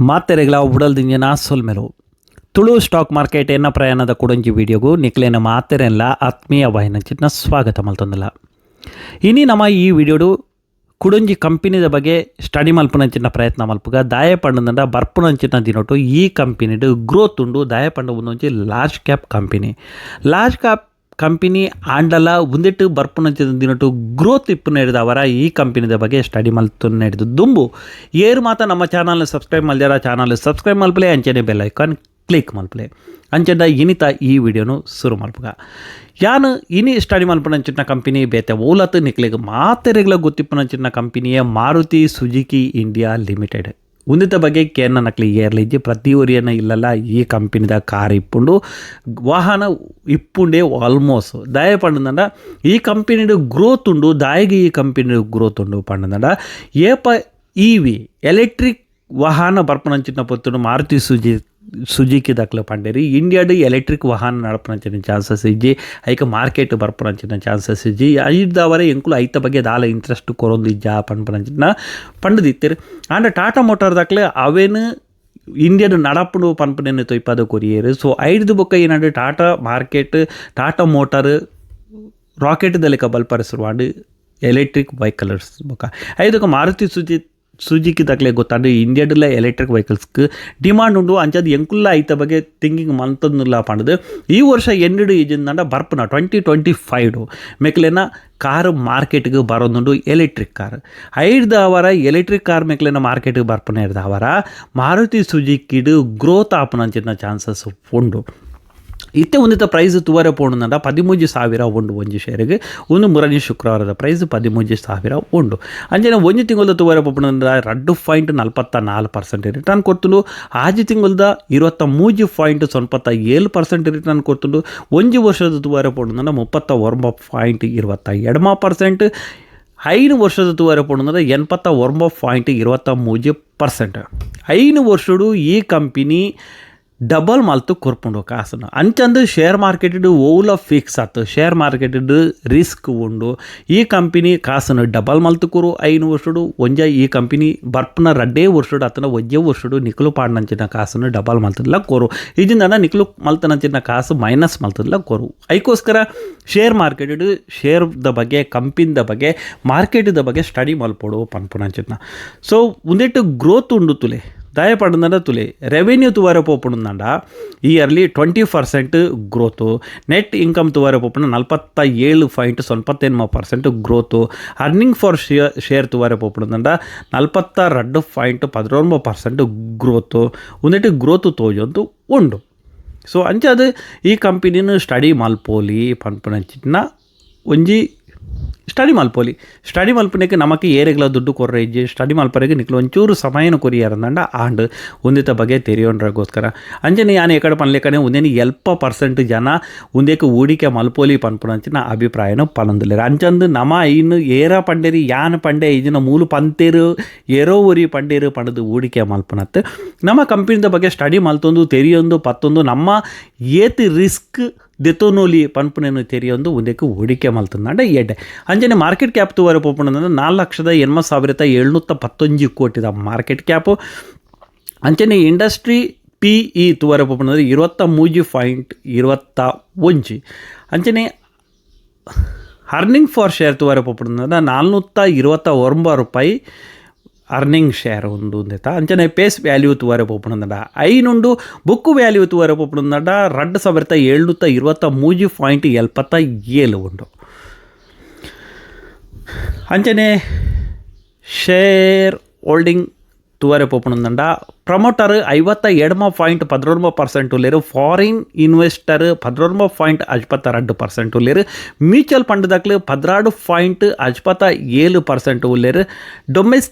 ಮಾತೆರೆಗಳ ಉಡಲ್ದಿಂಜಿನ ಸೊಲ್ಮೆಲು Tulu stock market ಎನ್ನ ಪ್ರಯಾಣದ ಕುಡಂಜಿ ವಿಡಿಯೋಗು ನಿಕ್ಲೇನ ಮಾತೆರೆಲ್ಲ ಆತ್ಮೀಯ ವಾಹಿನಂಚಿನ ಸ್ವಾಗತ ಮಲ್ತೊಂದಲ್ಲ ಇನಿ ನಮ್ಮ ಈ ವಿಡಿಯೋಡು ಕುಡಂಜಿ ಕಂಪನಿದ ಬಗ್ಗೆ ಸ್ಟಡಿ ಮಲ್ಪುನಂಚಿನ ಪ್ರಯತ್ನ ಮಲ್ಪುಗ. ದಾಯ ಪಂಡದಂಡ ಬರ್ಪುನಂಚಿನ ದಿನೊಟ್ಟು ಈ ಕಂಪನಿಡು ಗ್ರೋತ್ ಉಂಡು. ದಾಯ ಪಂಡ ಒಂದೊಂಜಿ large cap company. Large cap company ಆಂಡಲ ಒಂದಿಟ್ಟು ಬರ್ಪುನಂಚಿನ ದಿನಟು ಗ್ರೋತ್ ಇಪ್ಪು ನಡೆದ ಅವರ ಈ ಕಂಪನಿದ ಬಗ್ಗೆ ಸ್ಟಡಿ ಮಲ್ತು ನಡೆದು ದುಂಬು. ಏರು ಮಾತ ನಮ್ಮ ಚಾನಲ್ನ ಸಬ್ಸ್ಕ್ರೈಬ್ ಮಲ್ದಾರ ಚಾನಲ್ ಸಬ್ಸ್ಕ್ರೈಬ್ ಮಲ್ಪಲೆ, ಅಂಚನೆ ಬೆಲ್ ಐಕಾನ್ ಕ್ಲಿಕ್ ಮಲ್ಪಲೆ. ಅಂಚೆಂಡ ಇನಿತ ಈ ವಿಡಿಯೋನು ಶುರು ಮಲ್ಪಗ. ಯಾನು ಇನಿ ಸ್ಟಡಿ ಮಲ್ಪನಂಚಿನ ಕಂಪನಿ ಬೇತೆ ಓಲತ್ ನಿಕ್ಲಿಗೆ ಮಾತೆರೆಗ್ಲ ಗೊತ್ತಿಪ್ಪನಂಚಿನ ಕಂಪನಿಯ ಮಾರುತಿ ಸುಜುಕಿ ಇಂಡಿಯಾ ಲಿಮಿಟೆಡ್. ಉಂದಿತ ಬಗ್ಗೆ ಕೇರ್ನ ನಕ್ಲಿ ಏರ್ಲಿಜ್ಜಿ ಪ್ರತಿ ಊರಿಯನ್ನ ಇಲ್ಲಲ್ಲ, ಈ ಕಂಪನಿದ ಕಾರ್ ಇಪ್ಪುಂಡು, ವಾಹನ ಇಪ್ಪುಂಡೆ ಆಲ್ಮೋಸ್ಟ್ ದಯ ಪಂಡದಂಡ ಈ ಕಂಪನಿಡು ಗ್ರೋತ್ ಉಂಡು, ದಾಯಿಗೆ ಈ ಕಂಪನಿ ಗ್ರೋತ್ ಉಂಡು ಪಂಡದಂಡ ಏಪ ವಿ ಎಲೆಕ್ಟ್ರಿಕ್ ವಾಹನ ಬರ್ಪಣಂಚಿನ ಪೊತ್ತುಡು, ಮಾರುತಿ ಸುಜಿ ಸುಜುಕಿ ದಾಖಲೆ ಪಂಡೇರಿ ಇಂಡಿಯಾಡು ಎಲೆಕ್ಟ್ರಿಕ್ ವಾಹನ ನಡಪನಂಚಿನ ಚಾನ್ಸಸ್ ಇಜ್ಜಿ ಐಕ ಮಾರ್ಕೆಟ್ ಬರ್ಪನಂಚಿನ ಚಾನ್ಸಸ್ ಇಜ್ಜಿ ಐದವರೆ ಎಂಕುಲು ಐತ ಬಗ್ಗೆ ದಾಲ ಇಂಟ್ರೆಸ್ಟ್ ಕೊರೊಂದು ಇಜ್ಜ ಪನ್ಪನಂಚಿನ ಪಂಡದಿತ್ತಿರು ಆಂಡ ಟಾಟಾ ಮೋಟಾರ್ ದಾಖಲೆ ಅವೇನು ಇಂಡಿಯನ್ ನಡಪುಡು ಪನ್ಪನೇನು ತೊಯ್ಪದ ಕೊರಿಯರು ಸೊ ಐದು ಬೊಕ್ಕ ಏನಾಡು ಟಾಟಾ ಮಾರ್ಕೆಟ್ ಟಾಟಾ ಮೋಟಾರ್ ರಾಕೆಟ್ದಲ್ಲಿ ಕಬಲ್ ಪರಿಸಿರುವಾಂಡು ಎಲೆಕ್ಟ್ರಿಕ್ ವೆಹಿಕಲ್ಸ್ ಬೊಕ್ಕ ಐದಕ್ಕೆ ಮಾರುತಿ ಸುಜಿ ಸುಜುಕಿ ದಾಖಲೆ ಗೊತ್ತಾಂಡು ಇಂಡಿಯಾದಲ್ಲ ಎಲೆಕ್ಟ್ರಿಕ್ ವೆಹಿಕಲ್ಸ್ಗೆ ಡಿಮಾಂಡ್ ಉಂಡು ಅಂಚದು ಎಂಕುಲ್ಲ ಐತ ಬಗ್ಗೆ ಥಿಂಕಿಂಗ್ ಮಂತಂದುಲ್ಲ ಪಂಡದು. ಈ ವರ್ಷ ಎನ್ನಿಡು ಈಜಿಂದ ಬರ್ಪುನ ಟ್ವೆಂಟಿ ಟ್ವೆಂಟಿ ಫೈವ್ಡು ಮೆಕ್ಲೇನ ಕಾರ್ ಮಾರ್ಕೆಟ್ಗೆ ಬರೋದುಂಡು ಎಲೆಕ್ಟ್ರಿಕ್ ಕಾರ್ ಐದು ಅವರ ಎಲೆಕ್ಟ್ರಿಕ್ ಕಾರ್ ಮೆಕ್ಲೇನ ಮಾರ್ಕೆಟ್ಗೆ ಬರ್ಪನ ಇರ್ದ ಅವರ ಮಾರುತಿ ಸುಜುಕಿಡು ಗ್ರೋತ್ ಆಪನಂಚಿನ ಚಾನ್ಸಸ್ ಉಂಡು ಇತ್ತೆ ಉನ್ನತ ಪ್ರೈಸ್ ತೂವರೆ ಪೋಣಂದ ಪದಿಮೂಜಿ ಸಾವಿರ ಉಂಡು ಒಂಜಿ ಶೇರಿಗೆ. ಒಂದು ಮೂರನೇ ಶುಕ್ರವಾರದ ಪ್ರೈಸ್ ಪದಿಮೂಜಿ ಸಾವಿರ ಉಂಡು. ಅಂಜನ ಒಂಜಿ ತಿಂಗಳ ತೂವರೆ ಪೋಪಣಂದ ರಡ್ಡು ಪಾಯಿಂಟ್ ನಲ್ಪತ್ತ ನಾಲ್ಕು ಪರ್ಸೆಂಟ್ ರಿಟರ್ನ್ ಕೊಡ್ತುಂಡು ಆಜಿ ತಿಂಗಳದ ಇರುವತ್ತ ಮೂಜಿ ಪಾಯಿಂಟ್ ಸೊನ್ಪತ್ತ ಏಳು ಪರ್ಸೆಂಟ್ ರಿಟರ್ನ್ ಕೊಡ್ತುಂಡು ಒಂಜಿ ವರ್ಷದ ತೂವರೆ ಪೋಣಂದ ಮುಪ್ಪತ್ತ ಒಂಬ ಪಾಯಿಂಟ್ ಇರುವತ್ತ ಎಡಮ ಪರ್ಸೆಂಟ್. ಐದು ವರ್ಷದ ತೂವರೆ ಪೋಣಂದ ಎನ್ಪತ್ತ ಒಂಬ ಪಾಯಿಂಟ್ ಇರುವತ್ತ ಮೂಜಿ ಪರ್ಸೆಂಟ್. ಐದು ವರ್ಷಡು ಈ ಕಂಪನಿ ಡಬಲ್ ಮಲ್ತು ಕೊರ್ಪುಂಡು ಕಾಸನ್ನು ಅಂಚಂದು ಶೇರ್ ಮಾರ್ಕೆಟೆಡ್ ಓಲ ಫಿಕ್ಸ್ ಆತು. ಶೇರ್ ಮಾರ್ಕೆಟೆಡ್ ರಿಸ್ಕ್ ಉಂಡು. ಈ ಕಂಪನಿ ಕಾಸನ್ನು ಡಬಲ್ ಮಲ್ತು ಕೊರು ಐನು ವರ್ಷಡು, ಒಂಜ ಈ ಕಂಪನಿ ಬರ್ಪನ ರಡ್ಡೇ ವರ್ಷಡು ಅತನ ಒಜ್ಜೆ ವರ್ಷಡು ನಿಖಲು ಪಾಡ್ನಂಚಿನ ಕಾಸನ್ನು ಡಬಲ್ ಮಲ್ತದಿಲ್ಲ ಕೊರು. ಇದರಿಂದ ನಿಖಲು ಮಲ್ತನಂಚಿನ ಕಾಸು ಮೈನಸ್ ಮಲ್ತದಿಲ್ಲ ಕೊರು. ಐಕೋಸ್ಕರ ಶೇರ್ ಮಾರ್ಕೆಟೆಡ್ ಶೇರ್ದ ಬಗ್ಗೆ ಕಂಪನಿದ ಬಗ್ಗೆ ಮಾರ್ಕೆಟ್ದ ಬಗ್ಗೆ ಸ್ಟಡಿ ಮಲ್ಪೋಡು ಪನ್ಪುನಂಚಿನ ಸೊ ಒಂದಿಟ್ಟು ಗ್ರೋತ್ ಉಂಡು ದಯ ಪಡಂದ ತುಲೆ revenue yearly twenty percent growth net income ತುವರೆ ಪೋಪುಂಡ ನಲ್ಪತ್ತ ಏಳು point ಸೊನ್ಪತ್ತೆನ್ಮ percent growth earning for share share ತುವರೆ ಪೋಪುಂದಂಡ ನಲ್ಪತ್ತ ರಡ್ಡು ಪಾಯಿಂಟ್ ಪದಿನೊಂಬ ಪರ್ಸೆಂಟ್ ಗ್ರೋತು ಒಂದಿಟ್ಟು ಗ್ರೋತು ತೋಜೊಂದು ಉಂಡು ಸೊ ಅಂಚದು ಈ ಕಂಪನಿನ ಸ್ಟಡಿ ಮಲ್ಪೋಲಿ ಪನ್ಪನಂಚಿನ ಒಂಜಿ ಸ್ಟಡಿ ಮಲ್ಪೋಲಿ ಸ್ಟಡಿ ಮಲ್ಪನಕ್ಕೆ ನಮಗೆ ಏರೆಗ್ಲ ದುಡ್ಡು ಕೊರ್ರೆ ಇಜ್ಜಿ ಸ್ಟಡಿ ಮಲ್ಪರಿಗೆ ನಿಕ್ಲು ಒಂಚೂರು ಸಮಯನ ಕೊರಿಯಾರಂದಂಡ ಆಂಡ್ ಉಂದಿತ ಬಗ್ಗೆ ತೆರೆಯೋಣ್ರಗೋಸ್ಕರ ಅಂಜನೆ ಯಾನು ಎಕಡೆ ಪನ್ಲೇಕನೆ ಒಂದೇನು ಎಲ್ಪ ಪರ್ಸೆಂಟ್ ಜನ ಉಂದೇಕೆ ಹೂಡಿಕೆ ಮಲ್ಪೋಲಿ ಪನ್ಪುನಂಚಿನ ಅಭಿಪ್ರಾಯನ ಪನೊಂದಿಲ್ಲ ಅಂಚಂದು ನಮ ಇನ್ನು ಏರ ಪಂಡೇರಿ ಯಾನ್ ಪಂಡೆ ಇದನ್ನ ಮೂಲು ಪಂತೇರು ಏರೋ ಊರಿ ಪಂಡೇರು ಪಣದು ಹೂಡಿಕೆ ಮಲ್ಪನತ್ತೆ ನಮ್ಮ ಕಂಪನಿದ ಬಗ್ಗೆ ಸ್ಟಡಿ ಮಲ್ತೊಂದು ತೆರಿಯೊಂದು ಪತ್ತೊಂದು ನಮ್ಮ ಏತಿ ರಿಸ್ಕ್ ದೆತೋನೋಲಿ ಪನ್ಪುನೇನು ತೆರಿಯೊಂದು ಒಂದಕ್ಕೆ ಹೂಡಿಕೆ ಮಲ್ತಂದಾಂಡ ಎಡ್ಡೆ ಅಂಜನೆ ಮಾರ್ಕೆಟ್ ಕ್ಯಾಪ್ ತೂವರೆ ಪೋಪುಣಂದ್ರೆ ನಾಲ್ಕು ಲಕ್ಷದ ಎಣ್ಮ ಸಾವಿರದ ಏಳ್ನೂತ್ತ ಪತ್ತೊಂಜಿ ಕೋಟಿದ ಮಾರ್ಕೆಟ್ ಕ್ಯಾಪು. ಅಂಚನೆ ಇಂಡಸ್ಟ್ರಿ ಪಿ ಇ ತೂವರೆ ಪೋಪುಣಂದ್ರೆ ಇರುವತ್ತ ಮೂಜಿ ಪಾಯಿಂಟ್ ಇರುವತ್ತ ಒಂಜಿ. ಅಂಚನೆ ಅರ್ನಿಂಗ್ ಫಾರ್ ಶೇರ್ ತೂವರೆ ಪೋಪುಣಂದ್ರೆ ನಾಲ್ನೂತ್ತ ಇರುವತ್ತ ಒಂಬ ರೂಪಾಯಿ ಅರ್ನಿಂಗ್ ಶೇರ್ ಉಂಡು ಅಂದೈತ ಅಂಚನೆ ಪೇಸ್ ವ್ಯಾಲ್ಯೂ ತುವರೆ ಪೋಪುಣಂದಡ ಐನುಂಡು ಬುಕ್ ವ್ಯಾಲ್ಯೂ ತುವರೆ ಪೋಪುಣಂದಡ ರಡ್ಡು ಸಾವಿರದ ಏಳ್ನೂತ ಇರುವತ್ತ ಮೂಜಿ ಪಾಯಿಂಟ್ ಎಲ್ಪತ್ತ ಏಳು ಉಂಡು. ಅಂಚನೆ ಶೇರ್ ಹೋಲ್ಡಿಂಗ್ ತುವರೆ ಪೋಪುಣಂದಂಡ ಪ್ರಮೋಟರ್ ಐವತ್ತ ಎಡಮ ಪಾಯಿಂಟ್ ಪದ್ರೊಂಬ ಪರ್ಸೆಂಟ್ ಉಲ್ಲೇರು ಫಾರಿನ್ ಇನ್ವೆಸ್ಟರ್ ಪದ್ರೊಂಬ ಪಾಯಿಂಟ್ ಅಜ್ಪತ್ತ ರೆಂಡು ಪರ್ಸೆಂಟ್ ಉಲ್ಲೇರು ಮ್ಯೂಚುವಲ್ ಫಂಡ್ ದಾಖಲೆ ಪದ್ರಾಡು ಪಾಯಿಂಟ್ ಅಜ್ಪತ್ತ ಏಳು ಪರ್ಸೆಂಟ್ ಉಲ್ಲೇರು ಡೊಮೆಸ್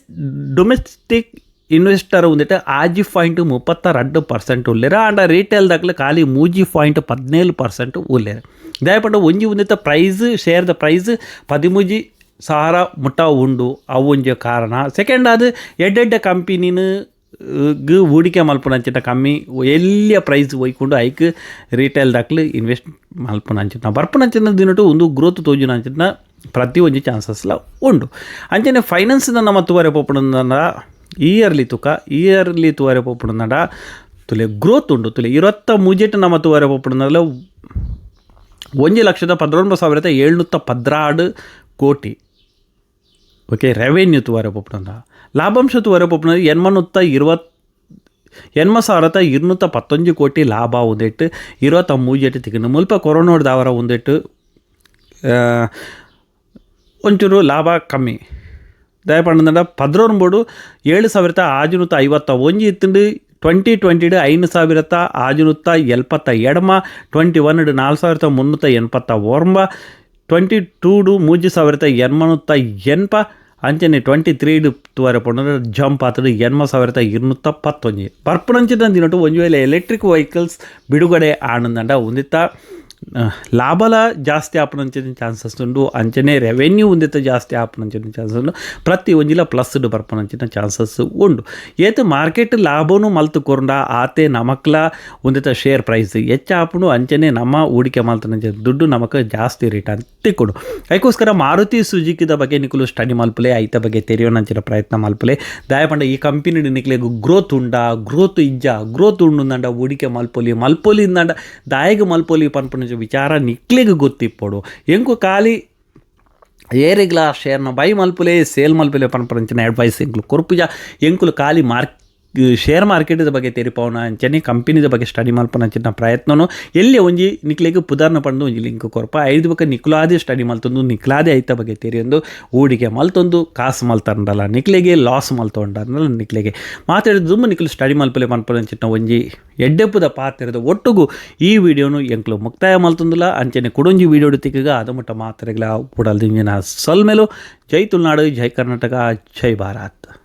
ಡೊಮೆಸ್ಟಿಕ್ ఇన్వెస్టర్ ఉందంటే ఆజీ పాయింట్ ముప్పత్త రెండు పర్సెంట్ ఉల్లేరు అండ్ రీటైల్ దగ్గర ఖాళీ మూజీ పాయింట్ పద్నేలు పర్సెంట్ ఉల్లేరు దాయపండు ಒಂಜಿ ఉందంటే ಪ್ರೈಸ್ ಶೇರ್ದ ಪ್ರೈಸ್ ಪದಿಮೂಜಿ ಮುಟ್ಟ ಉಂಡು ಒಂಜಿ ಕಾರಣ. ಸೆಕೆಂಡ್ ಅದು, ಎಡ್ಡೆಡ್ಡೆ ಕಂಪನಿನ ಗ್ ಹೂಡಿಕೆ ಮಲ್ಪುನಂಚಿನ ಕಮ್ಮಿ, ಎಲ್ಲಿಯ ಪ್ರೈಸ್ ಒಯ್ಕೊಂಡು ಐಕ್ ರೀಟೇಲ್ ದಾಖಲೆ ಇನ್ವೆಸ್ಟ್ ಮಲ್ಪುನಂಚಿನ. ಬರ್ಪುನಂಚಿನ ದಿನಟು ಒಂದು ಗ್ರೋತ್ ತೋಜುನಂಚಿನ ಪ್ರತಿ ಒಂಜಿ ಚಾನ್ಸಸ್ಲ ಉಂಡು. ಅಂಚನೆ ಫೈನಾನ್ಸ್ನ ನಮ್ಮ ತುವರೆ ಪೋಪುನಂದ ಇಯರ್ಲಿ ತುಕ ಇಯರ್ಲಿ ತೂವರೆ ಪೋಪುಂಡ ತುಲೆ ಗ್ರೋತ್ ಉಂಡು. ತುಲೆ ಇರತ್ತ ಮುಜೆಟ್ ನಮ್ಮ ತೂವರೆ ಪೋಪುಂಡಲ್ಲ ಒಂಜಿ ಲಕ್ಷದ ಪದ್ರೊಂಬತ್ತು ಸಾವಿರದ ಏಳ್ನೂತ್ತ ಪದ್ರಾಡು ಕೋಟಿ. ಓಕೆ ರೆವೆನ್ಯೂ ఓకే రెవెన్యూతో வரப்போகிறதா ಲಾಭಾಂಶದ வரப்போகிறது ಎನ್ಮನೂತ್ತ ಇರುವತ್ತು ಎನ್ಮ ಸಾವಿರದ ಇರುನೂತ್ತ ಪತ್ತೊಂಜು ಕೋಟಿ ಲಾಭ ಉಂದಿಟ್ಟು ಇರುವತ್ತ ಮೂಜೆಟ್ಟು ತಿಕ್ಕಿನ ಮುಲ್ಪ ಕೊರೋನೋಡ್ ದಾವರ ಉಂದಿಟ್ಟು ಒಂಚೂರು ಲಾಭ ಕಮ್ಮಿ. ದಯಪಂಡ ಪದ್ರೊಂಬೋಡು ಏಳು ಸಾವಿರದ ಆರುನೂತ್ತ ಐವತ್ತ ಒಂಜಿ ಇತ್ತಿಂಡು ಟ್ವೆಂಟಿ ಟ್ವೆಂಟಿಡು ಐದು ಸಾವಿರದ ಆರುನೂತ್ತ ಎಲ್ಪತ್ತ ಎಡಮ ಟ್ವೆಂಟಿ ಒನ್ಡು ನಾಲ್ಕು ಸಾವಿರದ ಮುನ್ನೂತ್ತ ಎಣ್ಪತ್ತ ಒಂಬ ಟ್ವೆಂಟಿ ಟೂಡು ಮೂಜಿ ಸಾವಿರದ ಎನ್ಮನೂತ್ತ ಎಣ್ಪ ಅಂಚನೆ ಟ್ವೆಂಟಿ ತ್ರೀಡ್ ತೂವರೆ ಪಂಡ ಜಂಪ್ ಆತಡು ಎನ್ಮ ಸಾವಿರದ ಇರುನೂತ್ತ ಪತ್ತೊಂಜಿ ಬರ್ಪುನಂಚಿನ ದಿನಟು ಒಂಜಿ ವೇಳೆ ಎಲೆಕ್ಟ್ರಿಕ್ ವೆಹಿಕಲ್ಸ್ ಬಿಡುಗಡೆ ಆನಂದಂಡ ಉಂದಿತ್ತ ಲಾಭಲ ಜಾಸ್ತಿ ಆಪುನಂಚಿನ ಚಾನ್ಸಸ್ ಉಂಡು ಅಂಚನೆ ರೆವೆನ್ಯೂ ಉಂದಿತ್ತ ಜಾಸ್ತಿ ಆಪುನಂಚಿನ ಚಾನ್ಸಸ್ ಉಂಡು ಪ್ರತಿ ಒಂಜಿಲ ಪ್ಲಸ್ಡ್ ಬರ್ಪುನಂಚಿನ ಚಾನ್ಸಸ್ ಉಂಡು. ಏತ್ ಮಾರ್ಕೆಟ್ ಲಾಭನು ಮಲ್ತು ಕೊರಂಡ, ಆತೆ ನಮಕ್ಲ ಒಂದಿತ ಶೇರ್ ಪ್ರೈಸ್ ಹೆಚ್ಚು ಆಪುಂಡು ಅಂಚನೆ ನಮ್ಮ ಹೂಡಿಕೆ ಮಲ್ತನ ದುಡ್ಡು ನಮಕ್ ಜಾಸ್ತಿ ರಿಟರ್ನ್ ತಿಕ್ಕೊಂಡು. ಅದಕ್ಕೋಸ್ಕರ ಮಾರುತಿ ಸುಜುಕಿದ ಬಗ್ಗೆ ನಿಕುಲು ಸ್ಟಡಿ ಮಲ್ಪಲೆ, ಐತ ಬಗ್ಗೆ ತೆರೆಯೋನಂಚಿನ ಪ್ರಯತ್ನ ಮಲ್ಪಲೆ. ದಯಪಂಡ ಈ ಕಂಪನಿ ನಿಕ್ಲೆಗ್ ಗ್ರೋತ್ ಉಂಡ ಗ್ರೋತ್ ಇಜ್ಜ ಗ್ರೋತ್ ಉಂಡು ಹೂಡಿಕೆ ಮಲ್ಪೊಲಿ ಮಲ್ಪೊಲಿ ಇಂದಂಡ ದಾಯಗ ಮಲ್ಪೊಲಿ ಪನ್ಪುನ ವಿಚಾರ ನಿಕ್ಲೆಗ್ ಗೊತ್ತಿಪ್ಪೊಡು ಎಂಕು ಖಾಲಿ ಏರಿಗ್ಲ ಶೇರ್ನ ಬೈ ಮಲ್ಪುಲೆ ಸೇಲ್ ಮಲ್ಪುಲೆ ಪನ್ಪರಂಚಿನ ಅಡ್ವೈಸ್ ಎಂಕ್ಲು ಕೊರ್ಪುಜ ಎಂಕುಲು ಖಾಲಿ ಮಾರ್ಕ್ ಶೇರ್ ಮಾರ್ಕೆಟ್ ಬಗ್ಗೆ ತೆರಿಪವನ ಅಂಚನೆ ಕಂಪನಿದ ಬಗ್ಗೆ ಸ್ಟಡಿ ಮಲ್ಪನ ಅಂಚಿನ ಪ್ರಯತ್ನನು. ಎಲ್ಲಿ ಒಂಜಿ ನಿಕ್ಲೆಗ್ ಪುದಾರ್ನ ಪಂಡು ಒಂಜಿ ಲಿಂಕ್ ಕೊರಪ ಐದು ಬಗ್ಗೆ ನಿಕ್ಲಾದೆ ಸ್ಟಡಿ ಮಲ್ತೊಂದು ನಿಕ್ಲಾದೆ ಐತ ಬಗ್ಗೆ ತೆರಿಯೊಂದು. ಹೂಡಿಕೆ ಮಲ್ತೊಂದು ಕಾಸು ಮಲ್ತಾರಂಡಲ್ಲ ನಿಕ್ಲೆಗೆ ಲಾಸ್ ಮಲ್ತೊಂಡಲ್ಲ ನಿಕ್ಲೆಗೆ. ಮಾತಾಡಿದ ದುಮ್ಮ ನಿಕ್ಲು ಸ್ಟಡಿ ಮಲ್ಪಲೆ ಮನ್ಪಲ ಅಂಚಿನ ಒಂಜಿ ಎಡ್ಡೆಪ್ಪುದ ಪಾತ್ರದ ಒಟ್ಟುಗು ಈ ವಿಡಿಯೋನು ಎಂಕ್ಲು ಮುಕ್ತಾಯ ಮಲ್ತೊಂದಿಲ್ಲ ಅಂಚನೆ ಕುಡೊಂಜಿ ವಿಡಿಯೋ ತಿಕ್ಕಗ ಅದು ಮಟ್ಟ ಮಾತ್ರೆಗಳ ಪುಡಲ್ದಿಂಜಿನ ಸಲ್ಮೆಲು. ಜೈ ತುಳುನಾಡು, ಜೈ ಕರ್ನಾಟಕ, ಜೈ ಭಾರತ್.